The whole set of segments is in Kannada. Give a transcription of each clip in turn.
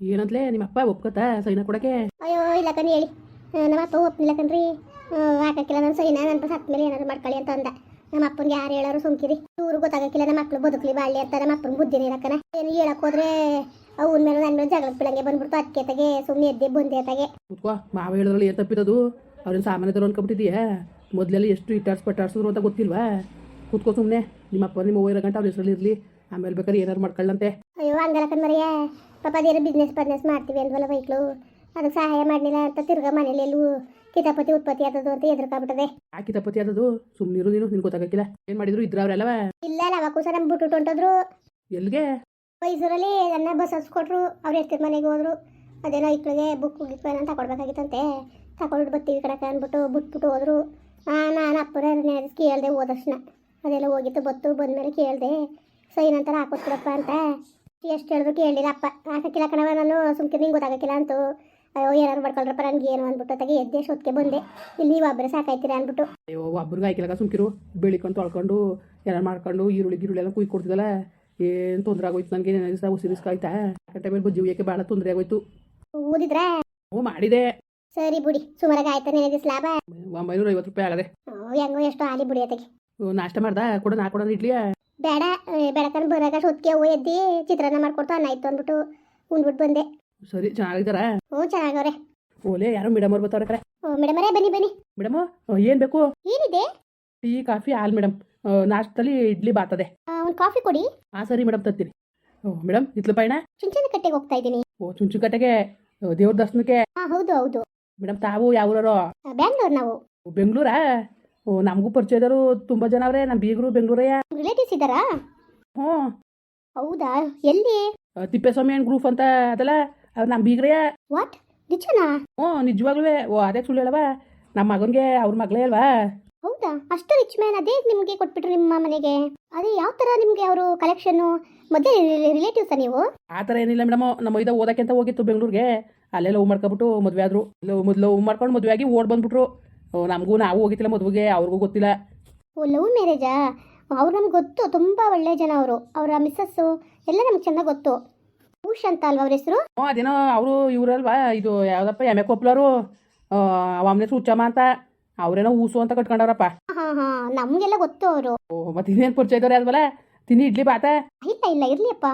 ಏನಂತಲೇ? ನಿಮ್ಮ ಅಪ್ಪ ಒಪ್ಕೋತಾ? ಸೈನ ಕೊಡಕ್ಕೆ? ಅಯ್ಯೋ ಇಲ್ಲ ಕಣಿ ಹೇಳಿ. ನಮ್ಮ ಅಪ್ಪ ಒಪ್ನಿಲ್ಲ ಕಣ್ರಿ. ಹಾಕಕ್ಕಿಲ್ಲ ನನ್ನ ಸೈನ ನನ್ನ ಸತ್ ಮೇಲೆ ಏನಾದ್ರು ಮಾಡ್ಕೊಳ್ಳಿ ಅಂತ ಅಂದ. ನಮ್ಮ ಅಪ್ಪನಿಗೆ ಯಾರು ಹೇಳೋರು ಸುಮ್ಕಿರಿ. ಇವ್ರು ಗೊತ್ತಾಗಕ್ಕಿಲ್ಲ ನಮ್ಮ ಮಕ್ಳು ಬದುಕಲಿ ಬಾಳಿ ಅಂತ ನಮ್ಮ ಅಪ್ಪನ ಬುದ್ಧಿನೇ ಇರಕ್ಕನ ಏನು ಹೇಳಕ್ ಹೋದ್ರೆ ಅವ್ನ ಮೇಲೆ ನನ್ನ ಮೇಲೆ ಜಗಳ ಬಿಡಂಗೆ ಬಂದ್ಬಿಡ್ತು ಅದಕ್ಕೆ ತಗೆ ಸುಮ್ಮನೆ ಎದ್ದೆ ಬಂದೆ ತಗೆ. ಕೂತ್ಕೋ ಮಾವ ಹೇಳೋದ್ರಲ್ಲಿ ಏನು ತಪ್ಪಿರೋದು ಸಾಮಾನ್ಯ ಸಾಮಾನ್ಯದವ್ರು ಅನ್ಕೊಂಬಿಟ್ಟಿದೀಯಾ ಮೊದಲೆಲ್ಲ ಎಷ್ಟು ಇಟ್ಟಾಡ್ಸ್ ಪಟ್ಟಾಡ್ಸಿದ್ರು ಅಂತ ಗೊತ್ತಿಲ್ವಾ? ಕೂತ್ಕೋ ಸುಮ್ಮನೆ ನಿಮ್ಮ ಅಪ್ಪ ನಿಮ್ಮ ಓ ಇರೋ ಗಂಟೆ ಅವ್ರ ಹೆಸರಲ್ಲಿ ಇರಲಿ ಆಮೇಲೆ ಬೇಕಾದ್ರೆ ಏನಾರು ಮಾಡ್ಕೊಳ್ಳಂತೆ ಅಯ್ಯೋ ಹಂಗಲ್ಲ ಕಣ್ಮರಿಯ ಪಾಪ ಅದೇನೋ ಬಿಸ್ನೆಸ್ ಪರ್ನೆಸ್ ಮಾಡ್ತೀವಿ ಅಂದ್ವಲ್ಲ ಬೈಕ್ಳು ಅದಕ್ಕೆ ಸಹಾಯ ಮಾಡಲಿಲ್ಲ ಅಂತ ತಿರ್ಗಾ ಮನೇಲಿ ಎಲ್ಲೂ ಕಿತಾಪತಿ ಉತ್ಪತ್ತಿ ಆದದ್ದು ಅಂತ ಎದುರ್ಕಾಗ್ಬಿಟ್ಟದೆ ಆ ಕಿತಾಪತಿ ಆದದು ಸುಮ್ಮನಿರು ನೀನು ನಿನ್ಗೆ ಗೊತ್ತಾಗಕ್ಕಿಲ್ಲ. ಏನು ಮಾಡಿದ್ರು? ಇದ್ರ ಅವರೆಲ್ಲವ ಇಲ್ಲ ಲವಕ್ಕೂ ಸಹ ಬಿಟ್ಟು ಹೊಂಟದ್ರು. ಎಲ್ಲಿಗೆ ಮೈಸೂರಲ್ಲಿ ನನ್ನ ಬಸ್ ಹಸ್ಕೊಟ್ರು ಅವ್ರು ಎಷ್ಟಿರ ಮನೆಗೆ ಹೋದ್ರು. ಅದೇನೋ ಇಕ್ಳಿಗೆ ಬುಕ್ ಗಿಕ್ ಏನೋ ತಗೊಳ್ಬೇಕಾಗಿತ್ತಂತೆ ತಗೊಂಡು ಬರ್ತೀವಿ ಕಣಕ್ಕೆ ಅಂದ್ಬಿಟ್ಟು ಬಿಟ್ಬಿಟ್ಟು ಹೋದ್ರು. ನಾನು ಅಪ್ಪನ ಕೇಳಿದೆ ಹೋದ ತಕ್ಷಣ ಅದೆಲ್ಲ ಹೋಗಿತ್ತು ಬತ್ತು ಬಂದಮೇಲೆ ಕೇಳಿದೆ. ಸೈನ್ ಅಂತಾರ ಹಾಕೊಟ್ಬಿಡಪ್ಪ ಅಂತ. ಎಷ್ಟು ಹೇಳಿದ್ರು ಕೇಳಿಲ್ಲ ಅಪ್ಪ ಆಸಕ್ಕಿಲ್ಲ ಕಣವ ನಾನು ಸುಮ್ಕೆ ನಿಂಗೆ ಗೊತ್ತಾಗಕ್ಕಿಲ್ಲ ಅಂತೂ. ಅಯ್ಯೋ ಏನಾರು ಮಾಡ್ಕೊಳ್ರಪ್ಪ ನನಗೆ ಏನು ಅಂದ್ಬಿಟ್ಟು ತೆಗೆ ಎದ್ದೆ ಶೋತ್ಗೆ ಬಂದೆ. ಇಲ್ಲಿ ನೀವು ಒಬ್ಬರು ಸಾಕಾಯ್ತೀರ ಅಂದ್ಬಿಟ್ಟು. ಅಯ್ಯೋ ಒಬ್ರಿಗೆ ಆಯ್ಕಿಲ್ಲ ಸುಮ್ಕಿರು. ಬೆಳಿಕೊಂಡು ತೊಳ್ಕೊಂಡು ಏನಾರು ಮಾಡ್ಕೊಂಡು ಈರುಳ್ಳಿ ಗಿರುಳ್ಳಿ ಎಲ್ಲ ಕುಯ್ ಕೊಡ್ತಿದ್ದಲ್ಲ. ಏನು ತೊಂದರೆ ಆಗೋಯ್ತು ನನಗೆ? ದಿವಸ ಉಸಿರಿಸ್ಕಾಯ್ತಾ ಆ ಟೈಮಲ್ಲಿ ಮೇಲೆ ಉಯ್ಯಕ್ಕೆ ಭಾಳ ತೊಂದರೆ ಆಗೋಯ್ತು. ಓದಿದ್ರಾ ಓ ಮಾಡಿದೆ. ಸರಿ ಬಿಡಿ ಸುಮಾರಾಗಿ ಆಯ್ತಾ ನಿನಗೆ ಲಾಭ? ಒಂಬೈನೂರ ಐವತ್ತು ರೂಪಾಯಿ ಆಗದೆ. ಹೆಂಗೋ ಎಷ್ಟು ಆಲಿ ಬಿಡಿ ಓ ನಾಷ್ಟ ಮಾಡ್ದ? ಕೊಡೋ ನಾ ಕೊಡೋದು ಇಡ್ಲಿಯ? ಬೇಡ ಬೆಳಕನ್ ಬರಾಗ ಹೊತ್ತಿಗೆ ಹೂವು ಎದ್ದಿ ಚಿತ್ರಾನ್ನ ಮಾಡ್ಕೊಡ್ತು ಅನ್ನ ಇತ್ತು ಅಂದ್ಬಿಟ್ಟು ಉಂಡ್ಬಿಟ್ಟು ಬಂದೆ. ಸರಿ ಚೆನ್ನಾಗಿದಾರ ಹ್ಞೂ ಚೆನ್ನಾಗವ್ರೆ. ಓಲೆ ಯಾರೋ ಮೇಡಮ್ ಅವ್ರು ಬರ್ತಾವ್ರೆ ಕರೆ ಓ ಮೇಡಮರೇ ಬನ್ನಿ ಬನ್ನಿ. ಮೇಡಮ್ ಏನ್ ಬೇಕು? ಏನಿದೆ? ಟೀ ಕಾಫಿ ಹಾಲು ಮೇಡಮ್. ನಾಷ್ಟದಲ್ಲಿ ಇಡ್ಲಿ ಬಾತದೆ. ಒಂದು ಕಾಫಿ ಕೊಡಿ. ಹಾಂ ಸರಿ ಮೇಡಮ್ ತರ್ತೀನಿ. ಓ ಮೇಡಮ್ ಇತ್ಲು ಪಯಣ ಚುಂಚನ ಕಟ್ಟೆಗೆ ಹೋಗ್ತಾ ಇದ್ದೀನಿ. ಓ ಚುಂಚುಕಟ್ಟೆಗೆ ದೇವ್ರ ದರ್ಶನಕ್ಕೆ? ಹಾಂ ಹೌದು ಹೌದು. ಮೇಡಮ್ ತಾವು ಯಾವ ಊರವರು ಬ್ಯಾಂಗ್ಳೂರ್ ನಾವು. ಬೆಂಗಳೂರಾ? ನಮಗೂ ಪರಿಚಯದವರು ತುಂಬ ಜನ ಅವರೇ ನಮ್ಮ ಬೀಗರು ಬೆಂಗಳೂರಯ್ಯ ರಿಲೇಟಿವ್ಸ್ ಇದ್ದಾರಾ? ಹ್ಞೂ. ಹೌದಾ? ಎಲ್ಲಿ? ತಿಪ್ಪೇಸ್ವಾಮಿ ಅಂಡ್ ಗ್ರೂಪ್ ಅಂತ ಅದಲ್ಲ ಅವ್ರು ನಮ್ಮ ಬೀಗ್ರಯ್ಯ ವಾಟ್ ನಿಜನಾ? ಹ್ಞೂ ನಿಜವಾಗ್ಲೂ ಓ ಅದೇ ಸುಳ್ಳು ಹೇಳವಾ ನಮ್ಮ ಮಗನಿಗೆ ಅವ್ರ ಮಗಳೇ ಅಲ್ವಾ? ಹೌದಾ? ಅಷ್ಟು ರಿಚ್ ಮ್ಯಾನ್ ಅದೇ ನಿಮಗೆ ಕೊಟ್ಬಿಟ್ರು ನಿಮ್ಮ ಮನೆಗೆ. ಅದೇ ಯಾವ ಥರ ನಿಮಗೆ ಅವರು ಕಲೆಕ್ಷನ್ ಮೊದಲೇ ರಿಲೇಟಿವ್ಸಾ ನೀವು? ಆ ಥರ ಏನಿಲ್ಲ ಮೇಡಮ್. ನಮ್ಮ ಇದ ಓದಕ್ಕೆ ಅಂತ ಹೋಗಿತ್ತು ಬೆಂಗಳೂರಿಗೆ. ಅಲ್ಲೇ ಲವ್ ಮಾಡ್ಕೊಬಿಟ್ಟು ಮದುವೆ ಆದರು. ಲವ್ ಮೊದಲು ಲವ್ ಮಾಡ್ಕೊಂಡು ಮದುವೆ ಆಗಿ ಓಡ್ ಬಂದ್ಬಿಟ್ರು. ನಮಗೂ ನಾವು ಹೋಗಿತ್ತಿಲ್ಲ ಮದುವೆಗೆ ಅವ್ರಿಗೂ ಗೊತ್ತಿಲ್ಲ. ಓ ಲವ್ ಮ್ಯಾರೇಜಾ? ಅವ್ರು ನಮ್ಗೆ ಗೊತ್ತು ತುಂಬ ಒಳ್ಳೆ ಜನ ಅವರು. ಅವರ ಮಿಸ್ಸಸ್ಸು ಎಲ್ಲ ನಮ್ಗೆ ಚೆನ್ನಾಗಿ ಗೊತ್ತು. ಉಷ್ ಅಂತ ಅಲ್ವಾ ಅವ್ರ ಹೆಸರು? ಹ್ಞೂ ಅದೇನೋ ಅವರು ಇವರಲ್ವಾ ಇದು ಯಾವುದಪ್ಪ ಎಮ್ಮೆ ಕೊಪ್ಲರು? ಅವನ ಸೂಚಮ್ಮ ಹುಚ್ಚಮ್ಮ ಅಂತ. ಅವರೇನೋ ಊಸು ಅಂತ ಕಟ್ಕೊಂಡವ್ರಪ್ಪ. ಹಾಂ ಹಾಂ ನಮಗೆಲ್ಲ ಗೊತ್ತು ಅವರು. ಓ ಮತ್ತೆ ಇನ್ನೇನು ಪರಿಚಯ ಇದ್ದವ್ರೆ ಅದ್ವಲ್ಲ ತಿನ್ನಿ ಇಡ್ಲಿ ಬಾತ ಇಲ್ಲ ಇಲ್ಲ ಅಪ್ಪ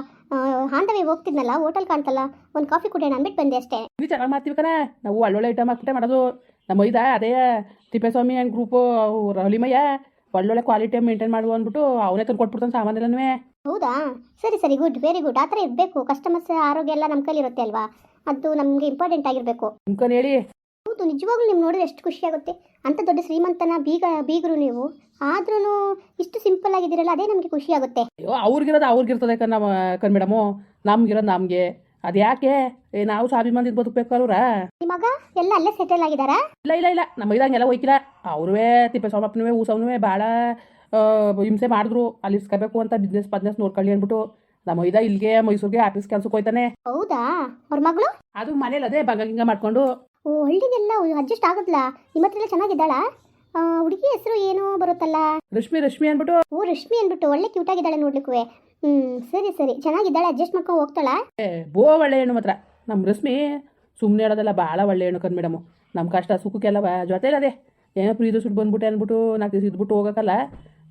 ಹಾಂಡವಿ ಹೋಗ್ತಿದ್ನಲ್ಲ ಹೋಟೆಲ್ ಕಾಣ್ತಲ್ಲ ಒಂದು ಕಾಫಿ ಕುಡಿಯೋಣ ಅಂದ್ಬಿಟ್ಟು ಬಂದೆ ಅಷ್ಟೇ. ನೀವು ಚೆನ್ನಾಗಿ ಮಾಡ್ತೀವಿ ಕಣ. ನಾವು ಒಳ್ಳೊಳ್ಳೆ ಐಟಮ್ ಹಾಕ್ಬಿಟ್ಟೆ ಮಾಡೋದು. ನಮ್ಮ ಇದ ಅದೇ ತಿಪ್ಪೇಸ್ವಾಮಿ ಆ್ಯಂಡ್ ಗ್ರೂಪು ಹಳಿಮಯ್ಯ ಒಳ್ಳೊಳ್ಳೆ ಕ್ವಾಲಿಟಿ ಮೇಂಟೈನ್ ಮಾಡುವ ಅಂದ್ಬಿಟ್ಟು ಅವನೇ ತಂದು ಕೊಟ್ಬಿಡ್ತಾನೆ ಸಾಮಾನೆಲ್ಲನೂ ಹೌದಾ? ಸರಿ ಸರಿ ಗುಡ್ ವೆರಿ ಗುಡ್ ಆ ಥರ ಇರಬೇಕು. ಕಸ್ಟಮರ್ಸ್ ಆರೋಗ್ಯ ಎಲ್ಲ ನಮ್ಮ ಕೈಲಿರುತ್ತೆ ಅಲ್ವಾ? ಅದು ನಮಗೆ ಇಂಪಾರ್ಟೆಂಟ್ ಆಗಿರಬೇಕು. ನಿಮ್ಕನ್ ಹೇಳಿ. ಹೌದು ನಿಜವಾಗ್ಲೂ ನಿಮ್ಗೆ ನೋಡಿದ್ರೆ ಎಷ್ಟು ಖುಷಿ ಆಗುತ್ತೆ. ಅಂಥ ದೊಡ್ಡ ಶ್ರೀಮಂತನ ಬೀಗ ಬೀಗರು ನೀವು. ಆದ್ರೂ ಇಷ್ಟು ಸಿಂಪಲ್ ಆಗಿದ್ದೀರಲ್ಲ ಅದೇ ನಮಗೆ ಖುಷಿ ಆಗುತ್ತೆ. ಅಯ್ಯೋ ಅವ್ರಿಗಿರೋದು ಅವ್ರಿಗಿರ್ತದೆ ಕಣ್ಣ ಕಣ್ ಮೇಡಮು. ನಮ್ಗಿರೋದು ನಮಗೆ. ಅದು ಯಾಕೆ? ಏ ನಾವು ಸ್ವಾಭಿಮಾನದಿಂದ ಬದುಕಬೇಕಲ್ವ್ರ? ನಿಮ್ಮ ಮಗ ಎಲ್ಲ ಅಲ್ಲೇ ಸೆಟಲ್ ಆಗಿದಾರ ಇಲ್ಲ ಇಲ್ಲ ಇಲ್ಲ. ನಮ್ಮ ಇದಂಗೆಲ್ಲ ಹೋಯ್ಕಿಲ್ಲ. ಅವ್ರವೇ ತಿಪ್ಪೇಸ್ವಾಮಪ್ಪನವೇ ಊಸವನೂ ಭಾಳ ಹಿಂಸೆ ಮಾಡಿದ್ರು. ಅಲ್ಲಿ ಇಸ್ಕೋಬೇಕು ಅಂತ ಬಿಸ್ನೆಸ್ ಪದ್ನೆಸ್ ನೋಡ್ಕೊಳ್ಳಿ ಅಂದ್ಬಿಟ್ಟು ನಮ್ಮ ಇದ ಇಲ್ಲಿಗೆ ಮೈಸೂರಿಗೆ ಆಫೀಸ್ ಕೆಲ್ಸಕ್ಕೆ ಹೋಯ್ತಾನೆ. ಹೌದಾ? ಅವ್ರ ಮಗಳು? ಅದು ಮನೇಲಿ ಅದೇ ಬಂಗ ಗಿಂಗ ಮಾಡ್ಕೊಂಡು. ಓ ಹಳ್ಳಿಗೆಲ್ಲ ಅಡ್ಜಸ್ಟ್ ಆಗುತ್ತಲ್ಲ ನಿಮ್ಮ ಹತ್ರ ಚೆನ್ನಾಗಿದ್ದಾಳಾ? ಹುಡುಗಿ ಹೆಸರು ಏನೋ ಬರುತ್ತಲ್ಲ? ರಶ್ಮಿ ರಶ್ಮಿ ಅಂದ್ಬಿಟ್ಟು. ಓ ರಶ್ಮಿ ಅಂದ್ಬಿಟ್ಟು. ಒಳ್ಳೆ ಕ್ಯೂಟ್ ಆಗಿದ್ದಾಳೆ ನೋಡ್ಲಿಕ್ಕೂ ಹ್ಞೂ ಸರಿ ಸರಿ. ಚೆನ್ನಾಗಿದ್ದಾಳೆ ಅಡ್ಜಸ್ಟ್ ಮಾಡ್ಕೊಂಡು ಹೋಗ್ತಾಳ? ಏ, ಬೋ ಒಳ್ಳೆ ಹೆಣ್ಣು ಮಾತ್ರ. ನಮ್ಮ ರಶ್ಮಿ ಸುಮ್ಮನೆ ಹೇಳೋದಲ್ಲ ಭಾಳ ಒಳ್ಳೆ ಹೆಣ್ಣು ಕಣ್ ಮೇಡಮು ನಮ್ಮ ಕಷ್ಟ ಸುಖಕ್ಕೆಲ್ಲ ಜೊತೆಲಿ ಅದೇ. ಏನೋ ಪ್ರೀತಿ ಸುಟ್ಟು ಬಂದ್ಬಿಟ್ಟೆ ಅಂದ್ಬಿಟ್ಟು ನಾಲ್ಕು ದಿವಸ ಇದ್ಬಿಟ್ಟು ಹೋಗೋಕ್ಕಲ್ಲ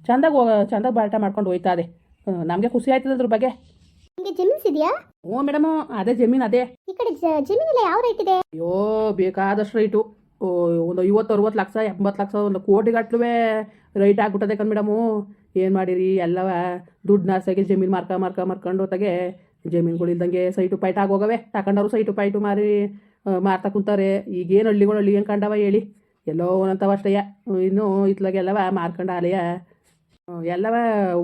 ಚಂದಾಗಿ ಹೋಗ ಚಂದಾಗಿ ಬಾಟ ಮಾಡ್ಕೊಂಡು ಹೋಯ್ತಾ ಅದೇ. ನಮಗೆ ಖುಷಿ ಆಯ್ತದ ಅದ್ರ ಬಗ್ಗೆ. ನಿಮಗೆ ಜಮೀನ್ಸ್ ಇದೆಯಾ? ಓ ಮೇಡಮು ಅದೇ ಜಮೀನು ಅದೇ. ಈ ಕಡೆ ಜಮೀನ್ ಯಾವ ರೇಟ್ ಇದೆ? ಅಯ್ಯೋ ಬೇಕಾದಷ್ಟು ರೈಟು ಒಂದು ಐವತ್ತು ಅರವತ್ತು ಲಕ್ಷ ಎಂಬತ್ತು ಲಕ್ಷ ಒಂದು ಕೋಟಿ ಕೋಟಿಗಟ್ಲುವೆ ರೈಟ್ ಆಗ್ಬಿಟ್ಟದೆ ಕಣ್ ಮೇಡಮು ಏನು ಮಾಡಿರಿ? ಎಲ್ಲವ ದುಡ್ಡು ನಾಸಾಗಿ ಜಮೀನು ಮಾರ್ಕ ಮಾರ್ಕ ಮಾರ್ಕೊಂಡು ಹೋತಾಗೆ ಜಮೀನುಗಳು ಇದ್ದಂಗೆ ಸೈಟು ಪೈಟ್ ಆಗೋಗವೆ. ತಗೊಂಡವ್ರು ಸೈಟು ಪೈಟು ಮಾರಿ ಮಾರ್ತಾ ಕುಂತಾರೆ. ಈಗೇನು ಹಳ್ಳಿಗಳು ಹಳ್ಳಿ ಏನು ಕಂಡವ ಹೇಳಿ. ಎಲ್ಲೋ ಒಂದಂತವ ಅಷ್ಟಯ್ಯ ಇನ್ನು ಇತ್ಲಾಗೆಲ್ಲವ ಮಾರ್ಕೊಂಡು ಆಲೆಯ ಎಲ್ಲವ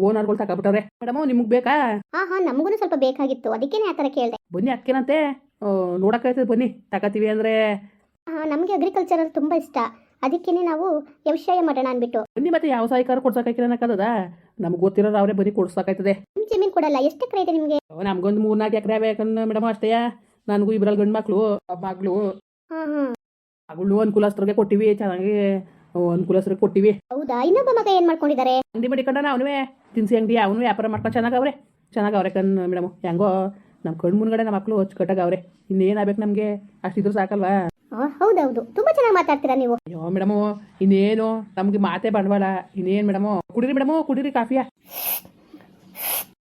ಓನರ್ಗಳು ತಗೊಬಿಟ್ಟವ್ರೆ ಮೇಡಮ್ ನಿಮಗೆ ಬೇಕಾ? ಹಾಂ ಹಾಂ ನಮಗೂ ಸ್ವಲ್ಪ ಬೇಕಾಗಿತ್ತು. ಅದಕ್ಕೆ ಆ ಥರ ಕೇಳಿದೆ. ಬನ್ನಿ ಅದಕ್ಕೇನಂತೆ ನೋಡೋಕ್ಕಾಯ್ತದೆ ಬನ್ನಿ. ತಗೋತೀವಿ ಅಂದರೆ. ನಮಗೆ ಅಗ್ರಿಕಲ್ಚರ್ ತುಂಬ ಇಷ್ಟ. ಅದಕ್ಕೇನೆ ನಾವು ವ್ಯವಸಾಯ ಮಾಡೋಣ ಅನ್ಬಿಟ್ಟು ಬನ್ನಿ ಮತ್ತೆ ಯಾವ ಸಹಾಯಕಾರ ಕೊಡ್ಸಕ್ಕಾಕಿರೋನಕ್ಕದ ನಮ್ಗೆ ಗೊತ್ತಿರೋರು ಅವರೇ ಬರೀ ಕೊಡ್ಸಕ್ಕಾಯ್ತದೆ. ನಿಮ್ಮ ಜಮೀನು ಕೊಡಲ್ಲ ಎಷ್ಟು ಎಕರೆ ಇದೆ ನಿಮಗೆ? ನಮ್ಗೊಂದು ಮೂರ್ನಾಲ್ಕು ಎಕರೆ ಬೇಕನ್ನ ಮೇಡಮ್ ಅಷ್ಟೇ. ನನಗೂ ಇಬ್ಬರಲ್ಲಿ ಗಂಡು ಮಕ್ಕಳು ಮಗಳು. ಹಾಂ ಹಾಂ. ಮಗಳು ಅನುಕೂಲಸ್ಥರಿಗೆ ಕೊಟ್ಟಿವಿ ಚೆನ್ನಾಗಿ ಅನುಕೂಲಸ್ಥರಿಗೆ ಕೊಟ್ಟಿವಿ. ಹೌದಾ? ಇನ್ನೊಬ್ಬ ಮಗ ಏನು ಮಾಡ್ಕೊಂಡಿದ್ದಾರೆ ಅಂಗಡಿ ಮಡಿಕಂಡ ಅವನುವೇ ತಿನ್ಸಿ ಅಂಗಡಿ ಅವನು ವ್ಯಾಪಾರ ಮಾಡ್ಕೊಂಡು ಚೆನ್ನಾಗವ್ರೆ ಚೆನ್ನಾಗವ್ರೆ ಕಣ್ ಮೇಡಮ್. ಹೆಂಗೋ ನಮ್ಮ ಕಣ್ಣು ಮುಂದ್ಗಡೆ ನಮ್ಮ ಮಕ್ಕಳು ಅವ್ರೆ. ಇನ್ನೇನಾಗಬೇಕು ನಮಗೆ? ಅಷ್ಟಿದ್ರು ಸಾಕಲ್ವಾ? ಹೌದೌದು. ತುಂಬಾ ಚೆನ್ನಾಗಿ ಮಾತಾಡ್ತೀರಾ ನೀವು? ಅಯ್ಯೋ ಮೇಡಮು ಇನ್ನೇನು? ನಮ್ಗೆ ಮಾತೆ ಬಂಡವಾಳ ಇನ್ನೇನು ಮೇಡಮು? ಕುಡೀರಿ ಮೇಡಮು ಕುಡಿರಿ ಕಾಫಿಯ.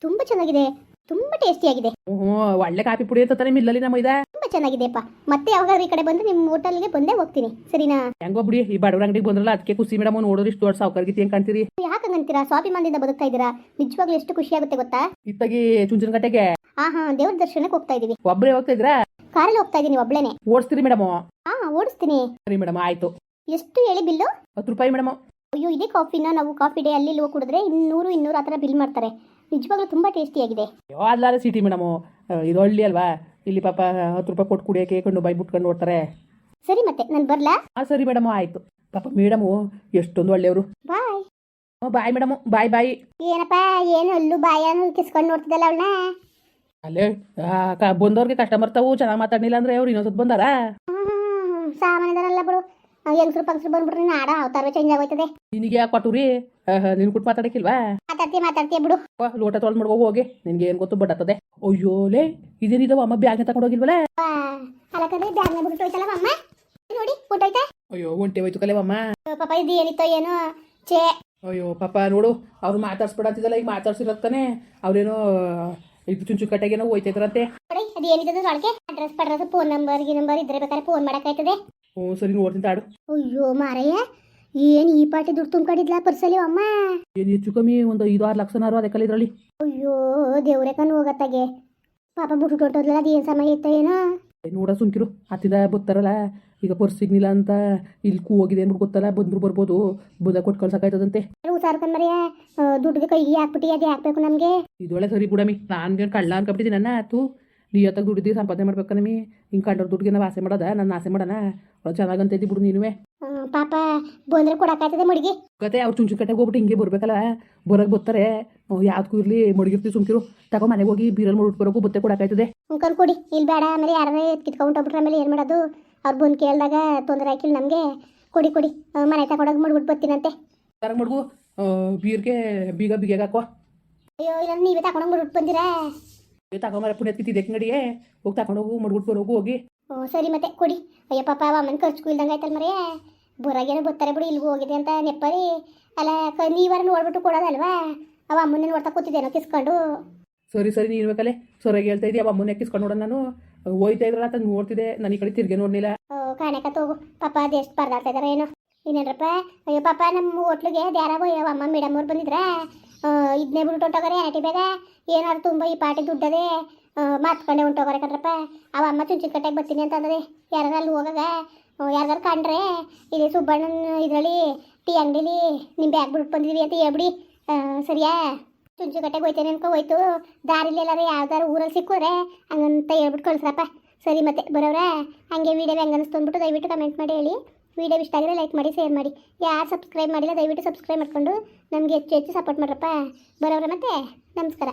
ತುಂಬಾ ಚೆನ್ನಾಗಿದೆ. ತುಂಬಾ ಟೇಸ್ಟಿ ಆಗಿದೆ. ಹ್ಞೂ ಒಳ್ಳೆ ಕಾಫಿ ಪುಡಿ ಅಂತ ಮಿಲ್ಲಲ್ಲಿ ನಮ್ಮ ಇದೆ. ತುಂಬಾ ಚೆನ್ನಾಗಿದೆಪ್ಪ ಮತ್ತೆ ಯಾವಾಗ ಈ ಕಡೆ ಬಂದ್ರೆ ನಿಮ್ಮ ಹೋಟೆಲ್ಗೆ ಬಂದೇ ಹೋಗ್ತೀನಿ. ಸರಿನಾ? ಹೆಂಗೋ ಬಿಡಿ ಈ ಬಡವರ ಅಂಗಡಿಗೆ ಬಂದ್ರಲ್ಲ ಅದಕ್ಕೆ ಖುಷಿ ಮೇಡಮ್ ನೋಡಿದ್ರೆ ಇಷ್ಟು ದೊಡ್ಡ ಸಾವುಕಾರ್ಗಿತಿ ಹೆಂಗೆ ಕಾಣ್ತೀರಿ. ಯಾಕಂಗಂತೀರಾ ಸ್ವಾಭಿಮಾನದಿಂದ ಬದುಕ್ತಾ ಇದ್ದೀರಾ? ನಿಜವಾಗ್ಲೂ ಎಷ್ಟು ಖುಷಿ ಆಗುತ್ತೆ ಗೊತ್ತಾ? ಇತ್ತಾಗಿ ಚುಂಚನಕಟ್ಟೆಗೆ ಹಾ ಹಾ ದೇವ್ರ ದರ್ಶನಕ್ಕೆ ಹೋಗ್ತಾ ಇದೀವಿ. ಒಬ್ಬರೇ ಹೋಗ್ತಾ ಇದ್ರಾ ಕಾರಲ್ಲಿ ಹೋಗ್ತಾ ಇದೀನಿ ಒಬ್ಳೇನೆ. ಓಡಿಸ್ತೀರಿ ಮೇಡಮು? ಹಾ ಓಡಿಸ್ತೀನಿ. ಸರಿ ಮೇಡಮ್ ಆಯ್ತು. ಎಷ್ಟು ಹೇಳಿ ಬಿಲ್ಲು? ಹತ್ತು ರೂಪಾಯಿ ಮೇಡಮು. ಅಯ್ಯೋ ಇದೇ ಕಾಫಿನ ನಾವು ಕಾಫಿ ಡೇ ಅಲ್ಲಿ ಇಲ್ಲಿ ಕುಡಿದ್ರೆ ಇನ್ನೂರು ಇನ್ನೂರು ಆ ಥರ ಬಿಲ್ ಮಾಡ್ತಾರೆ. ನಿಜವಾಗ್ಲೂ ತುಂಬಾ ಟೇಸ್ಟಿಯಾಗಿದೆ ಆಗಿದೆ. ಅಲ್ಲಾರೆ ಸಿಟಿ ಮೇಡಮು. ಇದು ಹಳ್ಳಿ ಅಲ್ವಾ? ಇಲ್ಲಿ ಪಾಪ ಹತ್ತು ರೂಪಾಯಿ ಕೊಟ್ಟು ಕುಡಿಯೋಕೆ ಕಣ್ಣು ಬೈ ಬಿಟ್ಕೊಂಡು ಓಡ್ತಾರೆ. ಸರಿ ಮತ್ತೆ ನಾನು ಬರ್ಲಾ? ಹಾ ಸರಿ ಮೇಡಮ್ ಆಯ್ತು. ಪಾಪ ಮೇಡಮು ಎಷ್ಟೊಂದು ಒಳ್ಳೆಯವರು. Bye. Bye madam bye bye. ಏನಪ್ಪ ಏನು ಅಲ್ಲೂ ಬಾಯನು ಕಿಸ್ಕೊಂಡು ನೋಡ್ತಿದ್ದಲ್ಲ ಅವಳನ್ನ? ಅಲ್ಲೇ ಆ, ಬಂದವ್ರಿಗೆ ಕಸ್ಟಮರ್ ತಾವು ಚೆನ್ನಾಗಿ ಮಾತಾಡಲಿಲ್ಲ ಅಂದ್ರೆ ಅವ್ರು ಇನ್ನೊಂದು ಬಂದಾರಾ? ಸಾಮಾನ್ಯದರಲ್ಲ ಬಿಡು. ಹೆಂಗಸ್ರು ಪಂಗಸ್ರು ಬಂದ್ಬಿಟ್ರೆ ನಾಡ ಅವತಾರವೇ ಚೇಂಜ್ ಆಗೋಯ್ತದೆ. ನಿನಗೆ ಯಾಕೆ ಕೊಟ್ಟುರಿ? ನಿನ್ ಕುಟ್ ಮಾತಾಡಕ್ಕಿಲ್ವಾ? ಮಾತಾಡ್ತೀಯ ಮಾತಾಡ್ತೀಯ ಬಿಡು. ಲೋಟ ತೊಳ್ದು ಮಾಡ್ಕೋ ಹೋಗಿ. ನಿನ್ಗೆ ಏನು ಗೊತ್ತು ಬಡತ್ತದೆ ಅಯ್ಯೋಲೇ ಇದೇನಿದಾವ ಅಮ್ಮ ಬ್ಯಾಗ್ನ ತಗೊಂಡು ಹೋಗಿಲ್ವಲ್ಲ ಅಲಕಂದ್ರೆ ಬ್ಯಾಗ್ನ ಬಿಟ್ಟು ಹೋಯ್ತಲ್ಲ ಅಮ್ಮ? ನೋಡಿ ಅಯ್ಯೋ ಒಂಟೆ ಹೋಯ್ತು ಪಾಪ ಇದು ಏನಿತ್ತೋ ಏನೋ. ಚೇ ಅಯ್ಯೋ ಪಾಪ ನೋಡು ಅವ್ರು ಮಾತಾಡ್ಸ್ಬೇಡ ಅಂತಿದ್ದಲ್ಲ ಈಗ ಮಾತಾಡ್ಸಿರತ್ತಾನೆ ಅವ್ರೇನೋ ಇದು ಚುಂಚು ಕಟ್ಟೆಗೇನೋ ನಾವು ನೋಡಿ ಅದು ಏನಿದೆ ಒಳಗೆ ಅಡ್ರೆಸ್ ಪಡ್ರೆಸ್ ಫೋನ್ ನಂಬರ್ ಈ ನಂಬರ್ ಇದ್ರೆ ಬೇಕಾದ್ರೆ ಫೋನ್ ಮಾಡಕ್ಕಾಯ್ತದೆ. ಹ್ಞೂ ಸರಿ ನೋಡ್ತೀನಿ ತಾಡು. ಅಯ್ಯೋ ಮಾರಯ್ಯ ಏನು ಈ ಪಾಟಿ ದುಡ್ಡು ತುಂಬಿಕೊಂಡಿದ್ಲಾ ಪರ್ಸಲಿ ಅಮ್ಮ? ಏನು ಹೆಚ್ಚು ಕಮ್ಮಿ ಒಂದು ಐದು ಆರು ಲಕ್ಷನಾರು ಅದಕ್ಕೆ ಇದರಲ್ಲಿ ಅಯ್ಯೋ ದೇವ್ರೆ ಕಣ್ಣು ಹೋಗತ್ತಾಗೆ. ಪಾಪ ಬಿಟ್ಟು ಹೊಟ್ಟೋದ್ಲ ಅದು ಏನು ಸಮಯ ಇತ್ತ ಏನೋ? ನೋಡ ಸುಮ್ಕಿರು ಹತ್ತಿದ ಬರ್ತಾರಲ್ಲ ಈಗ ಪರ್ಸ್ ಸಿಗ್ನಿಲ್ಲ ಅಂತ ಇಲ್ಲಿ ಕೂ ಹೋಗಿದೆ ಅಂದ್ಬಿಟ್ಟು ಗೊತ್ತಲ್ಲ ಬಂದ್ರು ಬರ್ಬೋದು. ಬುಧ ಕೊಟ್ಟು ಕಳ್ಸಕ್ಕಾಯ್ತದಂತೆ. ಕಣ್ಮರಿಯ ದುಡ್ಡಿಗೆ ಕೈಗೆ ಹಾಕ್ಬಿಟ್ಟು ಅದೇ ಹಾಕ್ಬೇಕು ನಮಗೆ. ಇದೊಳೆ ಸರಿ ಬಿಡಮಿ ನಾನು ಕಳ್ಳ ಅನ್ಕೊಬಿಟ್ಟಿದ್ದೀನಿ ನನ್ನ ಆತು. ನೀ ಹೊತ್ತಾಗ ದುಡ್ಡಿದ್ದೀವಿ ಸಂಪಾದನೆ ಮಾಡ್ಬೇಕು ನಮಿ ಹಿಂಗೆ ಕಂಡ್ರ ದುಡ್ಡಿಗೆ ನಾವು ಆಸೆ ಮಾಡೋದ? ನನ್ನ ಆಸೆ ಮಾಡೋಣ ಚೆನ್ನಾಗಂತೈತಿ ಬಿಡು ನೀನುವೆ. ಪಾಪ ಬಂದ್ರೆ ಕೊಡಕಾಯ್ತದೆ ಮಡಿಗೆ. ಕತೆ ಅವ್ರು ಚುಂಚು ಕಟ್ಟೆಗೆ ಹೋಗ್ಬಿಟ್ಟು ಹಿಂಗೆ ಬರ್ಬೇಕಲ್ಲ ಬರಕ್ ಬರ್ತಾರೆ. ಯಾವ್ದಕ್ಕೂ ಇರ್ಲಿ ಮಡಗಿರ್ತಿ ಸುಮ್ಕಿರು. ತಗೋ ಮನೆಗೆ ಹೋಗಿ ಬೀರಲ್ ಮಾಡ್ಬಿಟ್ಟು ಬರೋಕು ಬತ್ತೆ ಕೊಡಕಾಯ್ತದೆ ಅಂಕಲ್ ಕೊಡಿ. ಇಲ್ಲಿ ಬೇಡ ಆಮೇಲೆ ಯಾರೇ ಕಿತ್ಕೊಂಡು ಹೋಗ್ಬಿಟ್ರೆ ಆಮೇಲೆ ಏನು ಮಾಡೋದು? ಅವ್ರು ಬಂದು ಕೇಳಿದಾಗ ತೊಂದರೆ ಹಾಕಿಲ್ಲ ನಮಗೆ. ಕೊಡಿ ಕೊಡಿ. ಮನೆ ತಗೊಂಡೋಗಿ ಮಡ್ಬಿಟ್ಟು ಬರ್ತೀನಂತೆ. ತರ ಮಡ್ಗು ಬೀರ್ಗೆ ಬೀಗ ಬೀಗ ಹಾಕೋ. ಅಯ್ಯೋ ಇಲ್ಲ ನೀವೇ ತಗೊಂಡೋಗಿ ಮಡ್ಬಿಟ್ಟು ಬಂದಿರಾ? ತಗೋ ಮರ ಪುಣ್ಯ ತಿದ್ದಿ ನಡಿಯೇ ಹೋಗಿ ತಗೊಂಡೋಗು ಹೋಗು ಮಡ್ಬಿಟ್ಟು ಬರೋಗು ಹೋಗಿ. ಹ್ಞೂ ಸರಿ ಮತ್ತೆ ಕೊಡಿ. ಅಯ್ಯೋ ಪಾಪ ಅಮ್ಮನ ಖರ್ಚು ಇಲ್ದಂಗೆ ಆಯ್ತಲ್ಲ ಮರೇ. ಬರಾಗೇನೋ ಬರ್ತಾರೆ ಬಿಡು ಇಲ್ಲಿಗೆ ಹೋಗಿದೆ ಅಂತ ನೆಪ್ಪರಿ. ಅಲ್ಲ ಕ ನೀವಾರ ನೋಡ್ಬಿಟ್ಟು ಕೊಡೋದಲ್ವಾ? ಅವ ಅಮ್ಮನ ನೋಡ್ತಾ ಕೂತಿದ್ದೇನೋ ಕಿಸ್ಕೊಂಡು. ಸರಿ ಸರಿ ನೀನು ಬೇಕಲ್ಲೇ ಸೊರಗೆ ಹೇಳ್ತಾ ಇದೀಯ ಅಮ್ಮನ ಕಿಸ್ಕೊಂಡು ನೋಡೋಣ ನಾನು. ಹೋಯ್ತಾ ಇದ್ರಲ್ಲ ಅಂತ ನೋಡ್ತಿದ್ದೆ ನಾನು ಈ ಕಡೆ ತಿರ್ಗೆ ನೋಡ್ಲಿಲ್ಲ. ಕಾಣಕ ತಗೋ. ಪಾಪ ಅದೆಷ್ಟು ಪರದಾಡ್ತಾ ಇದಾರೆ ಏನೋ. ಇನ್ನೇನ್ರಪ್ಪ? ಅಯ್ಯೋ ಪಾಪ ನಮ್ಮ ಹೋಟ್ಲಿಗೆ ಯಾರಾಗೋ ಅಮ್ಮ ಮೇಡಮ್ ಅವ್ರು ಬಂದಿದ್ರ? ಇದನ್ನೇ ಬಿಟ್ಟು ಹೊಂಟೋಗಾರೆ ಆಟಿ ಬೇಗ. ಏನಾದ್ರು ತುಂಬ ಈ ಪಾಟಿ ದುಡ್ಡದೆ ಮಾತ್ಕೊಂಡೆ ಹೊಂಟೋಗಾರೆ ಕಣ್ರಪ್ಪ. ಅವ ಅಮ್ಮ ಚುಂಚಿನ ಕಟ್ಟೆಗೆ ಬರ್ತೀನಿ ಅಂತಂದ್ರೆ ಯಾರು ಅಲ್ಲಿ ಹೋಗಾಗ? ಯಾರ್ದಾರು ಕಂಡ್ರೆ ಇಲ್ಲಿ ಸುಬ್ಬಣ್ಣನ ಇದರಲ್ಲಿ ಟೀ ಅಂಗಡಿಲಿ ನಿಮ್ಮ ಬ್ಯಾಗ್ ಬಿಟ್ಟು ಬಂದಿದ್ದೀವಿ ಅಂತ ಹೇಳ್ಬಿಡಿ. ಸರಿಯಾ? ಚುಂಚು ಕಟ್ಟೆಗೆ ಹೋಯ್ತೇನೆ ಅನ್ಕೊ, ಹೋಯ್ತು. ದಾರಿಲಿ ಎಲ್ಲಾರು ಯಾವ್ದಾರು ಊರಲ್ಲಿ ಸಿಕ್ಕೋರೆ ಹಂಗಂತ ಹೇಳ್ಬಿಟ್ಟು ಕಳಿಸ್ರಪ್ಪ. ಸರಿ ಮತ್ತೆ ಬರೋರ ಹಂಗೆ ವೀಡಿಯೋ ಹೆಂಗೆ ಅನಿಸ್ತು ಅಂದ್ಬಿಟ್ಟು ದಯವಿಟ್ಟು ಕಮೆಂಟ್ ಮಾಡಿ ಹೇಳಿ. ವಿಡಿಯೋ ಇಷ್ಟ ಆಗಿದ್ರೆ ಲೈಕ್ ಮಾಡಿ ಶೇರ್ ಮಾಡಿ. ಯಾರು ಸಬ್ಸ್ಕ್ರೈಬ್ ಮಾಡಿಲ್ಲ ದಯವಿಟ್ಟು ಸಬ್ಸ್ಕ್ರೈಬ್ ಮಾಡಿಕೊಂಡು ನಮಗೆ ಹೆಚ್ಚು ಹೆಚ್ಚು ಸಪೋರ್ಟ್ ಮಾಡ್ರಪ್ಪ. ಬರೋರ ಮತ್ತೆ? ನಮಸ್ಕಾರ.